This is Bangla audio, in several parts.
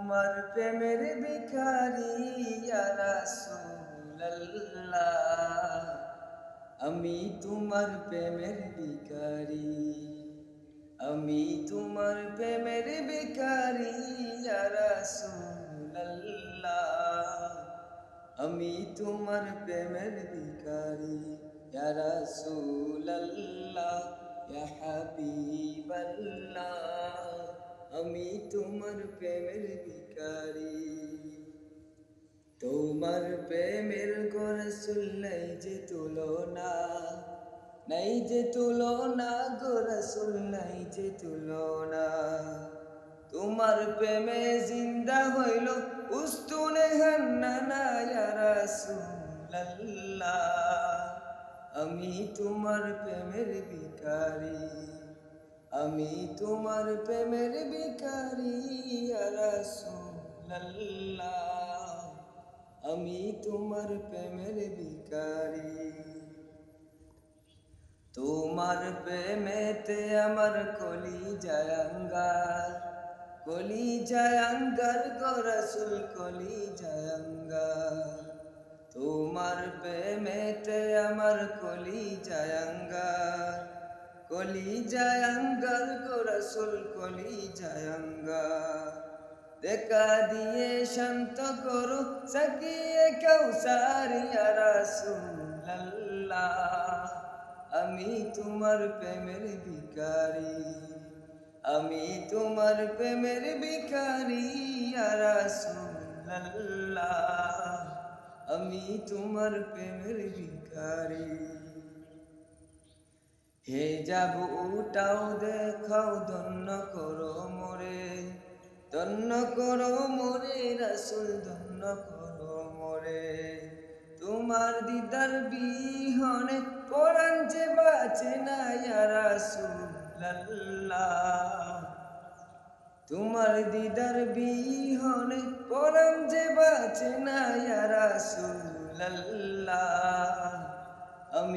তোমার প্রেমের ভিখারি ইয়া রাসূলুল্লাহ আমি তোমার প্রেমের ভিখারি আমি তোমার প্রেমের ভিখারি ইয়া রাসূলুল্লাহ আমি তোমার প্রেমের ভিখারি ইয়া রাসূলুল্লাহ ইয়া হাবিবাল্লাহ আমি তোমার প্রেমের ভিখারি। তোমার প্রেমের গোরসুল নাই যে তুলনা। নাই যে তুলনা গোরসুল নাই যে তুলনা। তোমার প্রেমে জিন্দা হইল উস্তুনে রাসূলুল্লাহ। আমি তোমার প্রেমের ভিখারি। আমি তোমার প্রেমের ভিখারি ইয়া রাসূলুল্লাহ। আমি তোমার প্রেমের ভিখারি। তোমার প্রেমেতে আমার কলি জায়াঙ্গার কলি জায়াঙ্গার গরসুল কলি জায়াঙ্গার তোমার প্রেমেতে আমার কলি জায়াঙ্গার কলি জায়াঙ্গার গরসুল কলি জায়াঙ্গার দেখা দিয়ে শান্ত করো সাকিয়ে কৌসারিয়া রাসূলুল্লাহ। আমি তোমার প্রেমের ভিখারি, আমি তোমার প্রেমের ভিখারি ইয়া রাসূলুল্লাহ। আমি তোমার প্রেমের ভিখারি। হে যাব উটাও দেখাও, ধন্য করো মোরে। ধন্য করো মোরে, রাসুল ধন্য করো মোরে। তোমার দিদার বিহনে পরাণ যে বাঁচে না রাসূলুল্লাহ। তোমার দিদার বিহনে পরাণ যে বাঁচে না রাসূলুল্লাহ।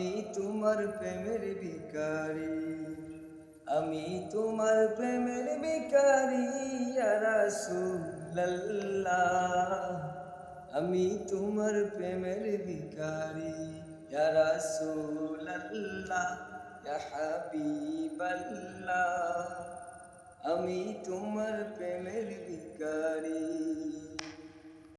আমি তোমার প্রেমের ভিখারি, আমি তোমার প্রেমের ভিখারি, ইয়া রাসূলুল্লাহ। আমি তোমার প্রেমের ভিখারি রাসূলুল্লাহ, ইয়া হাবিবাল্লাহ। আমি তোমার প্রেমের ভিখারি।